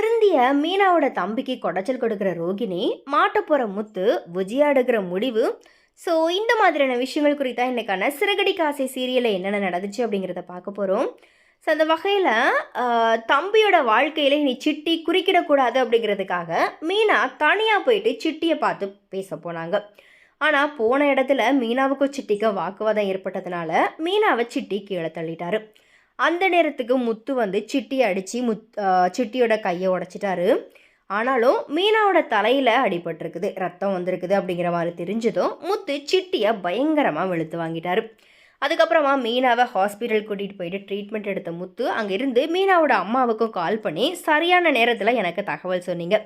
திருந்திய மீனாவோட தம்பிக்கு கொடைச்சல் கொடுக்குற ரோகிணி மாட்ட முத்து விஜயா முடிவு. ஸோ இந்த மாதிரியான விஷயங்கள் குறித்தா இன்னைக்கான சிறகடி காசை சீரியலில் என்னென்ன நடந்துச்சு அப்படிங்கிறத பார்க்க போகிறோம் ஸோ அந்த வகையில் தம்பியோட வாழ்க்கையில் இனி சிட்டி குறிக்கிடக்கூடாது அப்படிங்கிறதுக்காக மீனா தனியாக போயிட்டு சிட்டியை பார்த்து பேச போனாங்க. ஆனால் போன இடத்துல மீனாவுக்கும் சிட்டிக்கும் வாக்குவாதம் ஏற்பட்டதுனால மீனாவை சிட்டி கீழே தள்ளிட்டாரு. அந்த நேரத்துக்கு முத்து வந்து சிட்டி அடித்து முத் சிட்டியோட கையை உடைச்சிட்டாரு. ஆனாலும் மீனாவோட தலையில் அடிபட்டிருக்குது. ரத்தம் வந்திருக்குது அப்படிங்கிற மாதிரி தெரிஞ்சதும் முத்து சிட்டியை பயங்கரமாக வெளுத்து வாங்கிட்டாரு. அதுக்கப்புறமா மீனாவை ஹாஸ்பிட்டல் கூட்டிகிட்டு போயிட்டு ட்ரீட்மெண்ட் எடுத்த முத்து அங்கே இருந்து மீனாவோட அம்மாவுக்கும் கால் பண்ணி சரியான நேரத்தில் எனக்கு தகவல் சொன்னீங்க.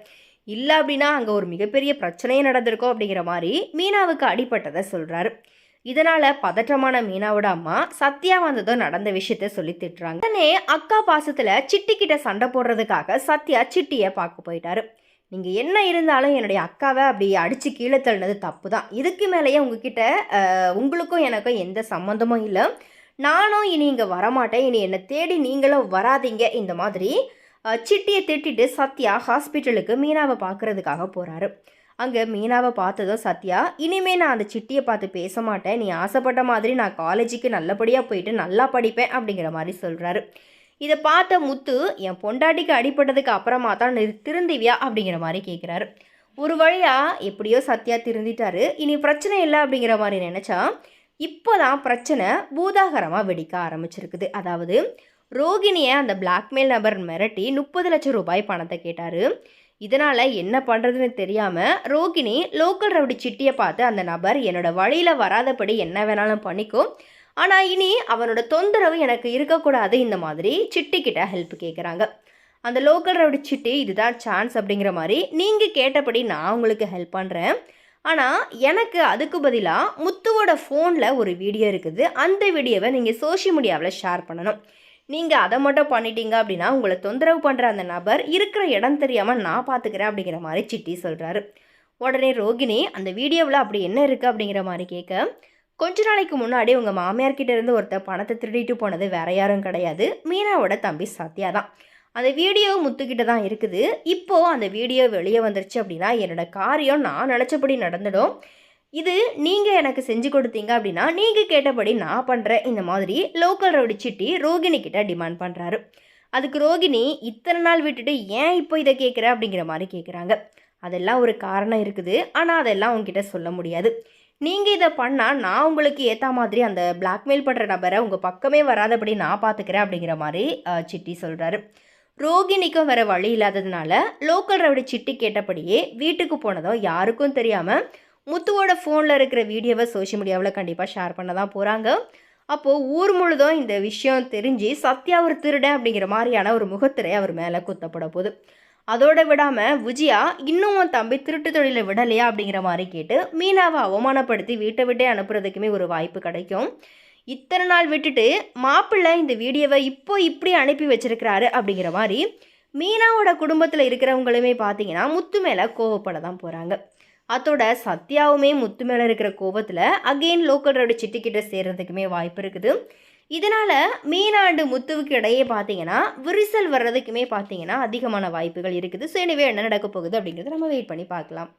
இல்லை அப்படின்னா அங்கே ஒரு மிகப்பெரிய பிரச்சனையே நடந்திருக்கும். அப்படிங்கிற மாதிரி மீனாவுக்கு அடிபட்டதை சொல்கிறாரு இதனால் பதற்றமான மீனாவோட அம்மா சத்யா வந்ததும் நடந்த விஷயத்த சொல்லி திட்டுறாங்க. உடனே அக்கா பாசத்தில் சிட்டி கிட்ட சண்டை போடுறதுக்காக சத்யா சிட்டியை பார்க்க போயிட்டாரு. நீங்கள் என்ன இருந்தாலும் என்னுடைய அக்காவை அப்படி அடித்து கீழே தள்ளினது தப்பு தான் இதுக்கு மேலேயே உங்ககிட்ட உங்களுக்கும் எனக்கும் எந்த சம்மந்தமும் இல்லை. நானும் இனி இங்கே வரமாட்டேன். இனி என்னை தேடி நீங்களும் வராதீங்க. இந்த மாதிரி சிட்டியை திட்டிட்டு சத்யா ஹாஸ்பிட்டலுக்கு மீனாவை பார்க்கறதுக்காக போகிறாரு அங்கே மீனாவை பார்த்ததும் சத்யா இனிமே நான் அந்த சிட்டியை பார்த்து பேச மாட்டேன். நீ ஆசைப்பட்ட மாதிரி நான் காலேஜுக்கு நல்லபடியாக போயிட்டு நல்லா படிப்பேன் அப்படிங்கிற மாதிரி சொல்கிறாரு இதை பார்த்த முத்து என் பொண்டாட்டிக்கு அடிப்பட்டதுக்கு அப்புறமா தான் திருந்திவியா? அப்படிங்கிற மாதிரி கேட்குறாரு ஒரு வழியாக எப்படியோ சத்யா திருந்திட்டாரு. இனி பிரச்சனை இல்லை அப்படிங்கிற மாதிரி நினச்சா இப்போதான் பிரச்சனை பூதாகரமாக வெடிக்க ஆரம்பிச்சிருக்குது. அதாவது ரோகிணியை அந்த பிளாக்மெயில் நபர் மிரட்டி முப்பது லட்சம் ரூபாய் பணத்தை கேட்டார். இதனால் என்ன பண்ணுறதுன்னு தெரியாமல் ரோகிணி லோக்கல் ரவுடி சிட்டியை பார்த்து அந்த நபர் என்னோட வழியில் வராதபடி என்ன வேணாலும் பண்ணிக்கோ ஆனால் இனி அவனோட தொந்தரவு எனக்கு இருக்கக்கூடாது. இந்த மாதிரி சிட்டிக்கிட்ட ஹெல்ப் கேட்குறாங்க அந்த லோக்கல் ரவுடி சிட்டி இதுதான் சான்ஸ் அப்படிங்கிற மாதிரி நீங்கள் கேட்டபடி நான் உங்களுக்கு ஹெல்ப் பண்ணுறேன் ஆனால் எனக்கு அதுக்கு பதிலாக முத்துவோட ஃபோனில் ஒரு வீடியோ இருக்குது. அந்த வீடியோவை நீங்கள் சோஷியல் மீடியாவில் ஷேர் பண்ணணும். நீங்கள் அதை மட்டும் பண்ணிட்டீங்க அப்படின்னா உங்களை தொந்தரவு பண்ணுற அந்த நபர் இருக்கிற இடம் தெரியாமல் நான் பார்த்துக்கிறேன் அப்படிங்கிற மாதிரி சிட்டி சொல்கிறாரு உடனே ரோகிணி அந்த வீடியோவில் அப்படி என்ன இருக்குது அப்படிங்கிற மாதிரி கேட்க கொஞ்ச நாளைக்கு முன்னாடி உங்கள் மாமியார்கிட்ட இருந்து ஒருத்தர் பணத்தை திருடிட்டு போனது வேற யாரும் கிடையாது. மீனாவோட தம்பி சத்யா தான். அந்த வீடியோ முத்துக்கிட்ட தான் இருக்குது. இப்போது அந்த வீடியோ வெளியே வந்துருச்சு அப்படின்னா என்னோடய காரியம் நான் நினச்சபடி நடந்துடும். இது நீங்கள் எனக்கு செஞ்சு கொடுத்தீங்க அப்படின்னா நீங்கள் கேட்டபடி நான் பண்ணுறேன் இந்த மாதிரி லோக்கல் ரவுடி சிட்டி ரோகிணி கிட்ட டிமாண்ட் பண்ணுறாரு அதுக்கு ரோகிணி இத்தனை நாள் விட்டுட்டு ஏன் இப்போ இதை கேட்குற அப்படிங்கிற மாதிரி கேட்குறாங்க அதெல்லாம் ஒரு காரணம் இருக்குது. ஆனால் அதெல்லாம் உங்ககிட்ட சொல்ல முடியாது. நீங்கள் இதை பண்ணால் நான் உங்களுக்கு ஏற்ற மாதிரி அந்த பிளாக்மெயில் பண்ணுற நபரை உங்கள் பக்கமே வராதபடி நான் பார்த்துக்கிறேன் அப்படிங்கிற மாதிரி சிட்டி சொல்கிறாரு ரோகிணிக்கும் வேறு வழி இல்லாததுனால லோக்கல் ரவுடி சிட்டி கேட்டபடியே வீட்டுக்கு போனதும் யாருக்கும் தெரியாமல் முத்துவோட ஃபோனில் இருக்கிற வீடியோவை சோஷியல் மீடியாவில் கண்டிப்பாக ஷேர் பண்ண தான் போகிறாங்க அப்போது ஊர் முழுதும் இந்த விஷயம் தெரிஞ்சு சத்யா ஒரு திருடன் அப்படிங்கிற மாதிரியான ஒரு முகத்திரை அவர் மேலே குத்தப்பட போகுது. அதோட விடாமல் விஜயா இன்னும் உன் தம்பி திருட்டு தொழிலை விடலையா? அப்படிங்கிற மாதிரி கேட்டு மீனாவை அவமானப்படுத்தி வீட்டை விட்டே அனுப்புறதுக்குமே ஒரு வாய்ப்பு கிடைக்கும். இத்தனை நாள் விட்டுட்டு மாப்பிள்ளை இந்த வீடியோவை இப்போ இப்படி அனுப்பி வச்சிருக்கிறாரு அப்படிங்கிற மாதிரி மீனாவோட குடும்பத்தில் இருக்கிறவங்களுமே பார்த்தீங்கன்னா முத்து மேலே கோவப்பட தான் போகிறாங்க அதோட சத்யாவுமே முத்து மேலே இருக்கிற கோவத்தில் அகெயின் லோக்கல் ரோடு சிட்டிக்கிட்ட சேர்கிறதுக்குமே வாய்ப்பு இருக்குது. இதனால் மீனாண்டு முத்துவுக்கு இடையே பார்த்தீங்கன்னா விரிசல் வர்றதுக்குமே பார்த்தீங்கன்னா அதிகமான வாய்ப்புகள் இருக்குது. ஸோ எனவே என்ன நடக்க போகுது அப்படிங்கிறத நம்ம வெயிட் பண்ணி பார்க்கலாம்.